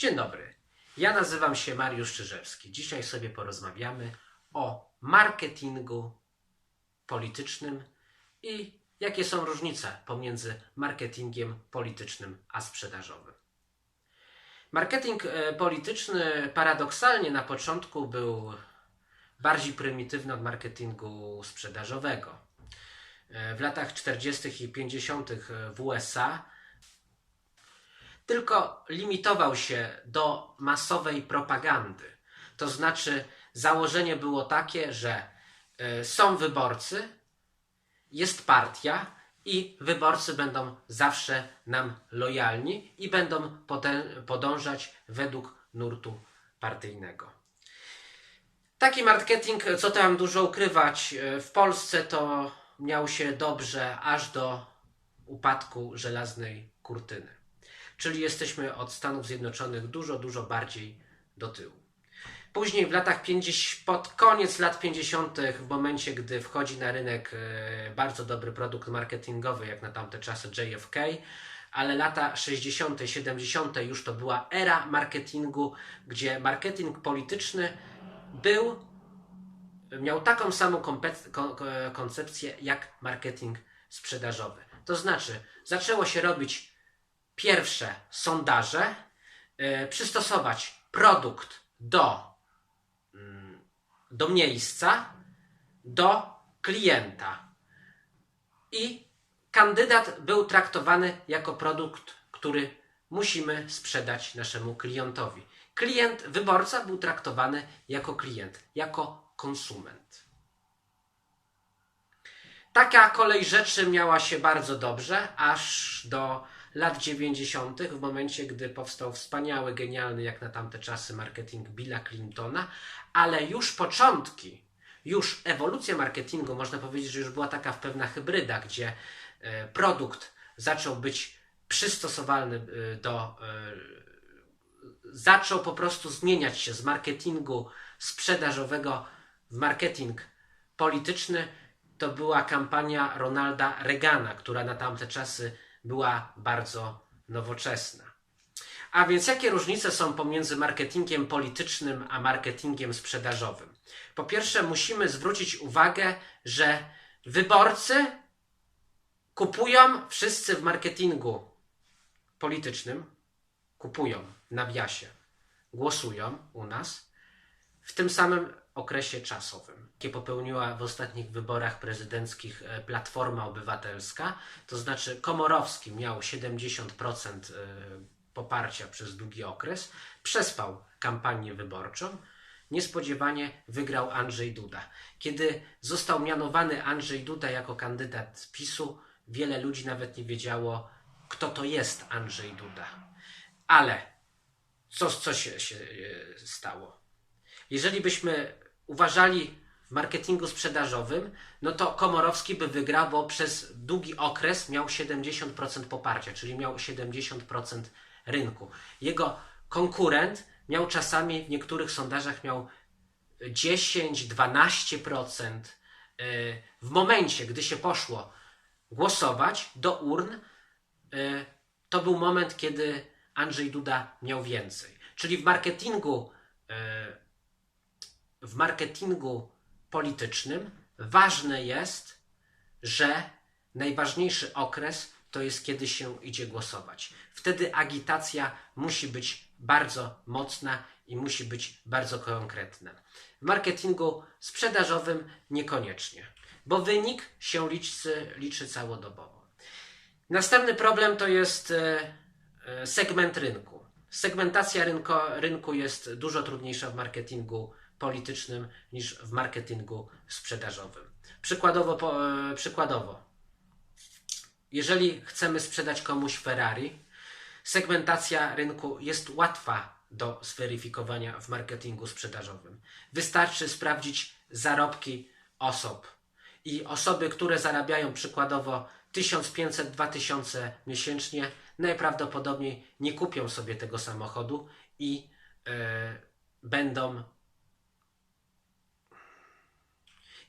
Dzień dobry. Ja nazywam się Mariusz Czyżewski. Dzisiaj sobie porozmawiamy o marketingu politycznym i jakie są różnice pomiędzy marketingiem politycznym a sprzedażowym. Marketing e, polityczny paradoksalnie na początku był bardziej prymitywny od marketingu sprzedażowego. E, W latach 40. i 50. w USA tylko limitował się do masowej propagandy. To znaczy, założenie było takie, że y, są wyborcy, jest partia i wyborcy będą zawsze nam lojalni i będą podążać według nurtu partyjnego. Taki marketing, co tam dużo ukrywać, y, w Polsce to miał się dobrze aż do upadku żelaznej kurtyny czyli jesteśmy od Stanów Zjednoczonych dużo, dużo bardziej do tyłu. Później w latach 50, pod koniec lat 50., w momencie gdy wchodzi na rynek e, bardzo dobry produkt marketingowy, jak na tamte czasy JFK, ale lata 60., 70. już to była era marketingu, gdzie marketing polityczny był, miał taką samą koncepcję jak marketing sprzedażowy. To znaczy, zaczęło się robić pierwsze sondaże, y, przystosować produkt do, mm, do miejsca, do klienta. I kandydat był traktowany jako produkt, który musimy sprzedać naszemu klientowi. Klient, wyborca był traktowany jako klient, jako konsument. Taka kolej rzeczy miała się bardzo dobrze, aż do lat 90., w momencie, gdy powstał wspaniały, genialny, jak na tamte czasy, marketing Billa Clintona, ale już początki, już ewolucja marketingu, można powiedzieć, że już była taka pewna hybryda, gdzie e, produkt zaczął być przystosowalny e, do. e, zaczął po prostu zmieniać się z marketingu sprzedażowego w marketing polityczny. To była kampania Ronalda Reagana, która na tamte czasy była bardzo nowoczesna. A więc jakie różnice są pomiędzy marketingiem politycznym a marketingiem sprzedażowym? Po pierwsze, musimy zwrócić uwagę, że wyborcy kupują wszyscy w marketingu politycznym, kupują w nawiasie, głosują u nas w tym samym okresie czasowym, jakie popełniła w ostatnich wyborach prezydenckich e, Platforma Obywatelska, to znaczy Komorowski miał 70% e, poparcia przez długi okres, przespał kampanię wyborczą, niespodziewanie wygrał Andrzej Duda. Kiedy został mianowany Andrzej Duda jako kandydat PiSu, wiele ludzi nawet nie wiedziało, kto to jest Andrzej Duda. Ale co, co się, się e, stało? Jeżeli byśmy uważali w marketingu sprzedażowym, no to Komorowski by wygrał, bo przez długi okres miał 70% poparcia, czyli miał 70% rynku. Jego konkurent miał czasami w niektórych sondażach miał 10-12%. Yy, W momencie, gdy się poszło głosować do urn, yy, to był moment, kiedy Andrzej Duda miał więcej. Czyli w marketingu yy, w marketingu politycznym ważne jest, że najważniejszy okres to jest kiedy się idzie głosować. Wtedy agitacja musi być bardzo mocna i musi być bardzo konkretna. W marketingu sprzedażowym niekoniecznie, bo wynik się liczy, liczy całodobowo. Następny problem to jest e, e, segment rynku. Segmentacja rynko, rynku jest dużo trudniejsza w marketingu politycznym niż w marketingu sprzedażowym. Przykładowo, po, e, przykładowo, jeżeli chcemy sprzedać komuś Ferrari, segmentacja rynku jest łatwa do zweryfikowania w marketingu sprzedażowym. Wystarczy sprawdzić zarobki osób. I osoby, które zarabiają przykładowo 1500-2000 miesięcznie, najprawdopodobniej nie kupią sobie tego samochodu i e, będą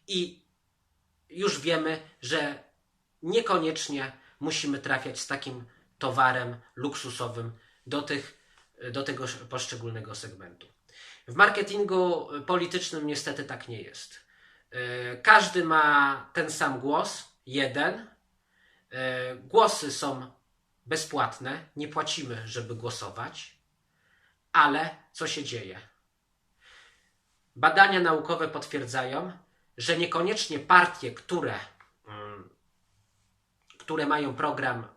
i już wiemy, że niekoniecznie musimy trafiać z takim towarem luksusowym do tych do tego sz- poszczególnego segmentu. W marketingu politycznym niestety tak nie jest. Y, Każdy ma ten sam głos, jeden. Y, Głosy są bezpłatne, nie płacimy, żeby głosować, ale co się dzieje? Badania naukowe potwierdzają, że niekoniecznie partie, które, mm, które mają program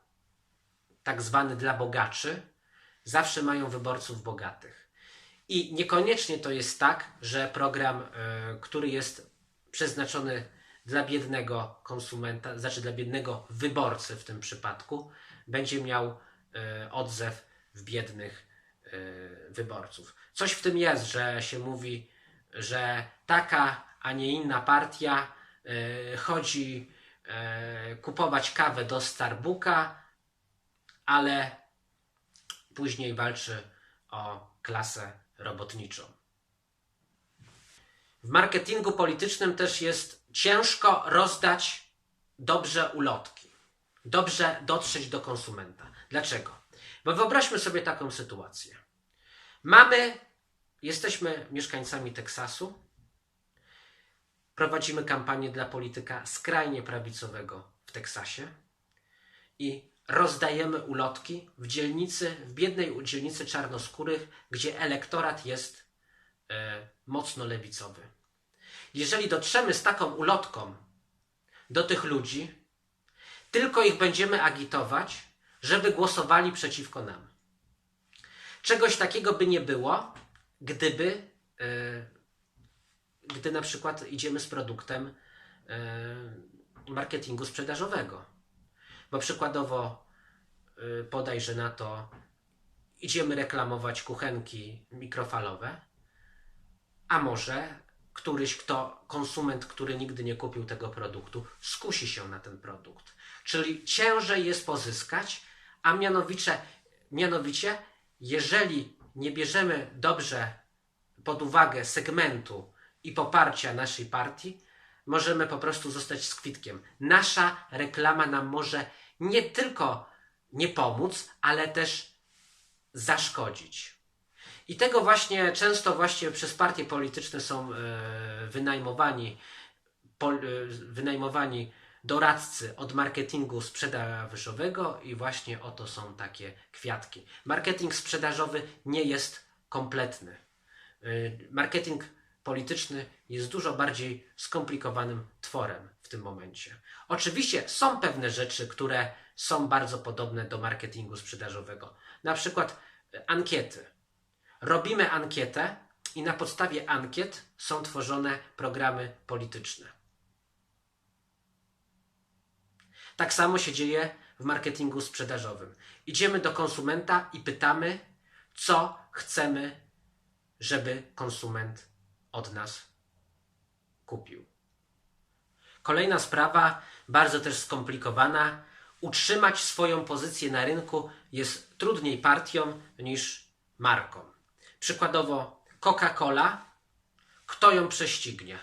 tak zwany dla bogaczy, zawsze mają wyborców bogatych. I niekoniecznie to jest tak, że program, y, który jest przeznaczony dla biednego konsumenta, znaczy dla biednego wyborcy w tym przypadku, będzie miał y, odzew w biednych y, wyborców. Coś w tym jest, że się mówi, że taka, a nie inna partia y, chodzi kupować kawę do Starbucka, ale później walczy o klasę robotniczą. W marketingu politycznym też jest ciężko rozdać dobrze ulotki, dobrze dotrzeć do konsumenta. Dlaczego? Bo wyobraźmy sobie taką sytuację. Mamy, jesteśmy mieszkańcami Teksasu, prowadzimy kampanię dla polityka skrajnie prawicowego w Teksasie i rozdajemy ulotki w dzielnicy, w biednej dzielnicy czarnoskórych, gdzie elektorat jest e, mocno lewicowy. Jeżeli dotrzemy z taką ulotką do tych ludzi, tylko ich będziemy agitować, żeby głosowali przeciwko nam. Czegoś takiego by nie było, gdyby, e, gdy na przykład idziemy z produktem e, marketingu sprzedażowego. Bo przykładowo y, podajże na to idziemy reklamować kuchenki mikrofalowe, a może któryś kto, konsument, który nigdy nie kupił tego produktu, skusi się na ten produkt. Czyli ciężej jest pozyskać, a mianowicie, mianowicie jeżeli nie bierzemy dobrze pod uwagę segmentu i poparcia naszej partii, możemy po prostu zostać skwitkiem. Nasza reklama nam może nie tylko nie pomóc, ale też zaszkodzić. I tego właśnie często właśnie przez partie polityczne są e, wynajmowani, e, wynajmowani doradcy od marketingu sprzedażowego i właśnie oto są takie kwiatki. Marketing sprzedażowy nie jest kompletny. Y, Marketing polityczny jest dużo bardziej skomplikowanym tworem w tym momencie. Oczywiście są pewne rzeczy, które są bardzo podobne do marketingu sprzedażowego. Na przykład ankiety. Robimy ankietę i na podstawie ankiet są tworzone programy polityczne. Tak samo się dzieje w marketingu sprzedażowym. Idziemy do konsumenta i pytamy, co chcemy, żeby konsument od nas kupił. Kolejna sprawa, bardzo też skomplikowana. Utrzymać swoją pozycję na rynku jest trudniej partią niż marką. Przykładowo Coca-Cola, kto ją prześcignie?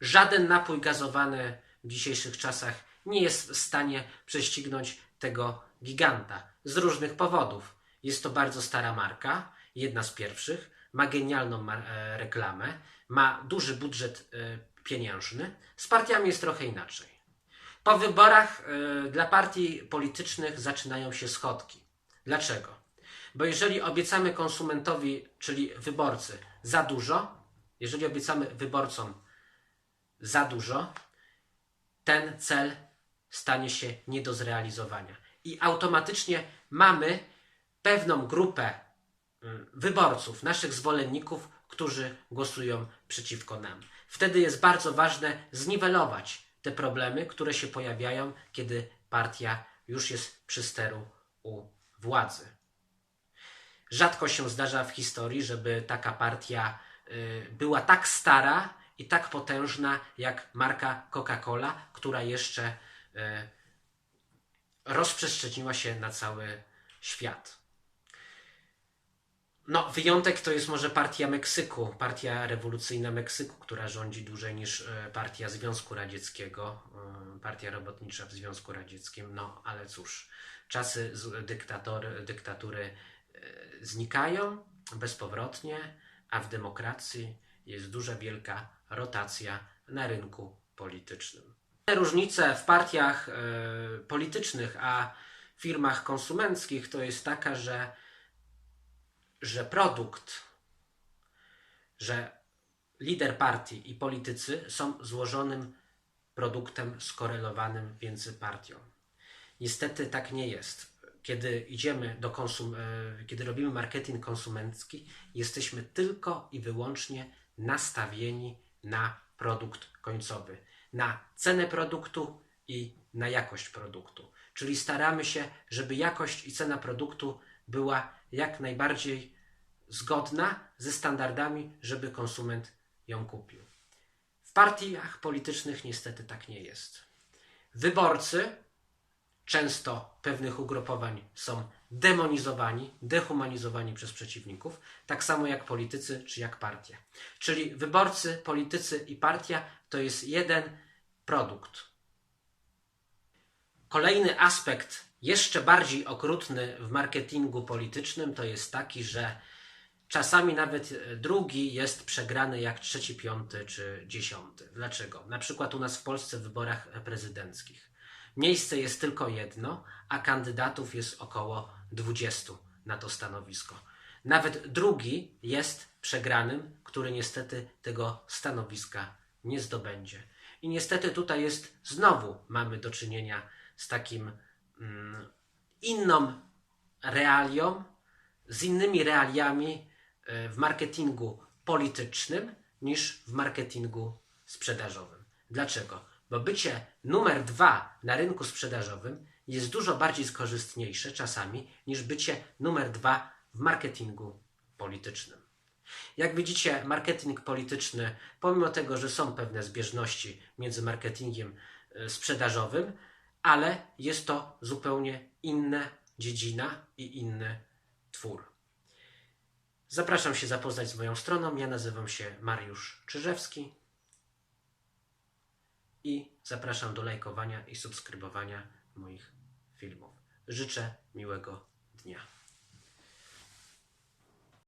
Żaden napój gazowany w dzisiejszych czasach nie jest w stanie prześcignąć tego giganta z różnych powodów. Jest to bardzo stara marka, jedna z pierwszych, ma genialną e, reklamę, ma duży budżet e, pieniężny. Z partiami jest trochę inaczej. Po wyborach e, dla partii politycznych zaczynają się schodki. Dlaczego? Bo jeżeli obiecamy konsumentowi, czyli wyborcy, za dużo, jeżeli obiecamy wyborcom za dużo, ten cel stanie się nie do zrealizowania. I automatycznie mamy pewną grupę mm, wyborców, naszych zwolenników, którzy głosują przeciwko nam. Wtedy jest bardzo ważne zniwelować te problemy, które się pojawiają, kiedy partia już jest przy steru u władzy. Rzadko się zdarza w historii, żeby taka partia y, była tak stara i tak potężna jak marka Coca-Cola, która jeszcze y, rozprzestrzeniła się na cały świat. No, wyjątek to jest może partia Meksyku, partia rewolucyjna Meksyku, która rządzi dłużej niż e, partia Związku Radzieckiego, partia robotnicza w Związku Radzieckim. No, ale cóż, czasy dyktatory, dyktatury znikają bezpowrotnie, a w demokracji jest duża, wielka rotacja na rynku politycznym. Różnice w partiach e, politycznych a firmach konsumenckich to jest taka, że, że produkt, że lider partii i politycy są złożonym produktem skorelowanym między partią. Niestety tak nie jest. Kiedy idziemy do konsum, e, kiedy robimy marketing konsumencki, jesteśmy tylko i wyłącznie nastawieni na produkt końcowy, na cenę produktu i na jakość produktu. Czyli staramy się, żeby jakość i cena produktu była jak najbardziej zgodna ze standardami, żeby konsument ją kupił. W partiach politycznych niestety tak nie jest. Wyborcy często pewnych ugrupowań są demonizowani, dehumanizowani przez przeciwników, tak samo jak politycy czy jak partie. Czyli wyborcy, politycy i partia to jest jeden produkt. Kolejny aspekt, jeszcze bardziej okrutny w marketingu politycznym, to jest taki, że czasami nawet drugi jest przegrany jak trzeci, piąty czy dziesiąty. Dlaczego? Na przykład u nas w Polsce w wyborach prezydenckich. Miejsce jest tylko jedno, a kandydatów jest około 20 na to stanowisko. Nawet drugi jest przegranym, który niestety tego stanowiska nie zdobędzie. I niestety tutaj jest znowu mamy do czynienia z takim mm, inną realią, z innymi realiami e, w marketingu politycznym niż w marketingu sprzedażowym. Dlaczego? Bo bycie numer dwa na rynku sprzedażowym jest dużo bardziej skorzystniejsze czasami niż bycie numer dwa w marketingu politycznym. Jak widzicie, marketing polityczny, pomimo tego, że są pewne zbieżności między marketingiem e, sprzedażowym, ale jest to zupełnie inna dziedzina i inny twór. Zapraszam się zapoznać z moją stroną. Ja nazywam się Mariusz Czyżewski i zapraszam do lajkowania i subskrybowania moich filmów. Życzę miłego dnia.